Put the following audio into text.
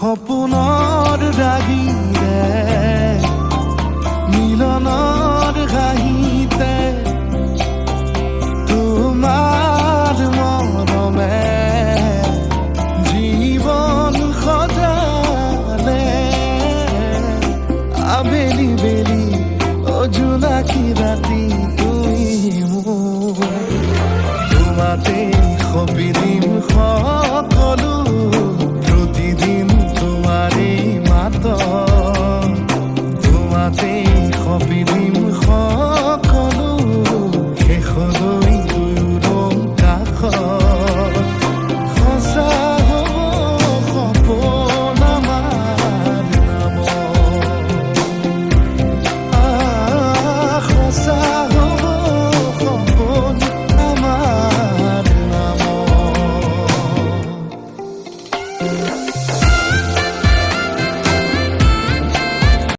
সপোনৰ ৰাগিৰে মিলনৰ হাঁহিতে তোমাৰ মৰমে জীৱন সজালে আবেলি বেলি অজোনাকি ৰাতি তুমি মোৰ তোমাতে সপি